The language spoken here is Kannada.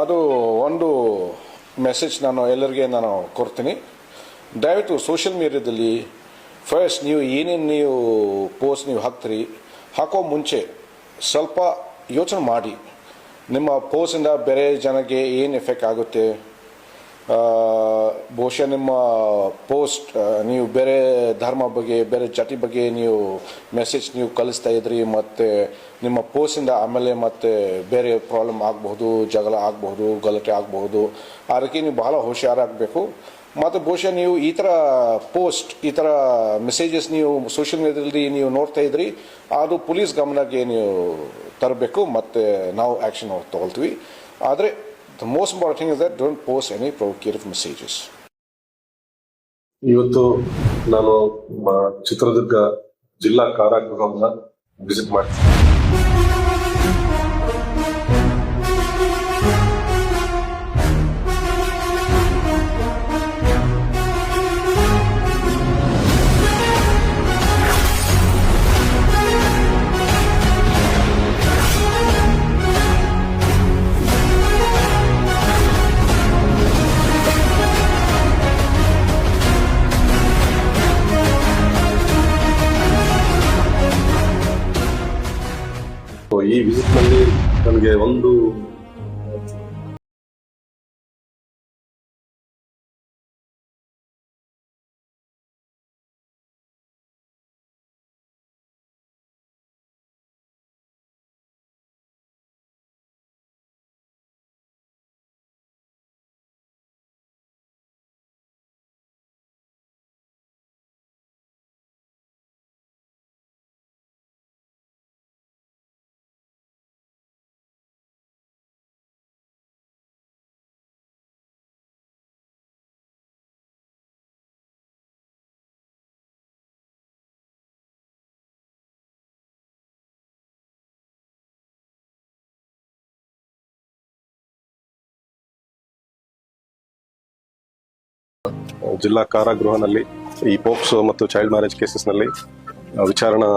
ಅದು ಒಂದು ಮೆಸೇಜ್ ನಾನು ಎಲ್ಲರಿಗೆ ನಾನು ಕೊಡ್ತೀನಿ. ದಯವಿಟ್ಟು ಸೋಷಿಯಲ್ ಮೀಡಿಯಾದಲ್ಲಿ ಫಸ್ಟ್ ನೀವು ಏನೇನು ನೀವು ಪೋಸ್ಟ್ ನೀವು ಹಾಕ್ತೀರಿ, ಹಾಕೋ ಮುಂಚೆ ಸ್ವಲ್ಪ ಯೋಚನೆ ಮಾಡಿ. ನಿಮ್ಮ ಪೋಸ್ಟಿಂದ ಬೇರೆ ಜನಕ್ಕೆ ಏನು ಎಫೆಕ್ಟ್ ಆಗುತ್ತೆ? ಬಹುಶಃ ನಿಮ್ಮ ಪೋಸ್ಟ್ ನೀವು ಬೇರೆ ಧರ್ಮ ಬಗ್ಗೆ, ಬೇರೆ ಜಾತಿ ಬಗ್ಗೆ ನೀವು ಮೆಸೇಜ್ ನೀವು ಕಲಿಸ್ತಾ ಇದ್ರಿ, ಮತ್ತು ನಿಮ್ಮ ಪೋಸ್ಟಿಂದ ಆಮೇಲೆ ಮತ್ತೆ ಬೇರೆ ಪ್ರಾಬ್ಲಮ್ ಆಗಬಹುದು, ಜಗಳ ಆಗಬಹುದು, ಗಲಾಟೆ ಆಗಬಹುದು ಅದಕ್ಕೆ ನೀವು ಬಹಳ ಹುಷಾರಾಗಬೇಕು ಮತ್ತು ಬಹುಶಃ ನೀವು ಈ ಥರ ಪೋಸ್ಟ್ ಈ ಥರ ಮೆಸೇಜಸ್ ನೀವು ಸೋಷಿಯಲ್ ಮೀಡಿಯಾದಲ್ಲಿ ನೀವು ನೋಡ್ತಾ ಇದ್ರಿ, ಅದು ಪೊಲೀಸ್ ಗಮನಕ್ಕೆ ನೀವು ತರಬೇಕು, ಮತ್ತು ನಾವು ಆ್ಯಕ್ಷನ್ ತಗೊಳ್ತೀವಿ. ಆದರೆ the most important is that don't post any provocative messages ಇವತ್ತು ನಾನು ಚಿತ್ರದುರ್ಗ ಜಿಲ್ಲಾ ಕಾರಾಗೃಹವನ್ನ ವಿಸಿಟ್ ಮಾಡ್ತೀನಿ. ಈ ವಿಸಿಟ್ನಲ್ಲಿ ನನಗೆ ಒಂದು ಜಿಲ್ಲಾ ಕಾರಾಗೃಹನಲ್ಲಿ ಈ ಪೋಕ್ಸೋ ಮತ್ತು ಚೈಲ್ಡ್ ಮ್ಯಾರೇಜ್ ಕೇಸಸ್ನಲ್ಲಿ ವಿಚಾರಣಾ